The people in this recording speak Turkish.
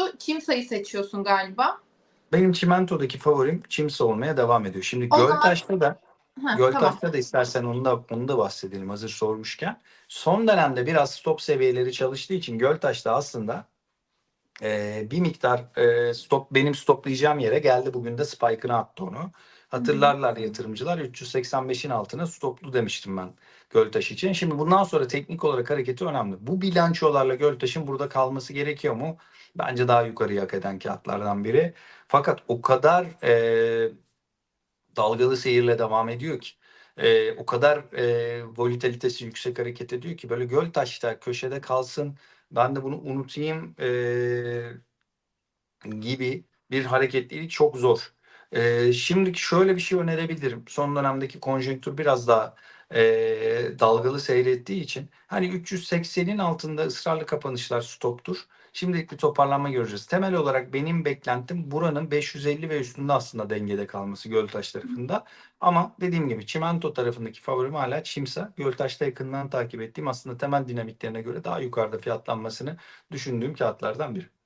yoktu. Kimsa'yı seçiyorsun galiba. Benim çimentodaki favorim Çimsa olmaya devam ediyor. Şimdi O zaman- Göltaş'ta da Heh, Göltaş'ta tamam. da istersen onu da onu da bahsedelim hazır sormuşken. Son dönemde biraz stop seviyeleri çalıştığı için Göltaş'ta aslında e, bir miktar e, stop benim stoplayacağım yere geldi. Bugün de spike'ını attı onu. Hatırlarlar yatırımcılar 385'in altına stoplu demiştim ben Göltaş için. Şimdi bundan sonra teknik olarak hareketi önemli. Bu bilançolarla Göltaş'ın burada kalması gerekiyor mu? Bence daha yukarıya hak eden kağıtlardan biri. Fakat o kadar e, dalgalı seyirle devam ediyor ki. e, o kadar e, volatilitesi yüksek hareket ediyor ki böyle Göltaş'ta köşede kalsın ben de bunu unutayım e, gibi bir hareketlilik çok zor. E, şimdi şöyle bir şey önerebilirim. Son dönemdeki konjonktür biraz daha e, dalgalı seyrettiği için hani 380'in altında ısrarlı kapanışlar stoptur. Şimdilik bir toparlanma göreceğiz. Temel olarak benim beklentim buranın 550 ve üstünde aslında dengede kalması Göltaş tarafında. Ama dediğim gibi çimento tarafındaki favorim hala Çimsa. Göltaş'ta yakından takip ettiğim aslında temel dinamiklerine göre daha yukarıda fiyatlanmasını düşündüğüm kağıtlardan biri.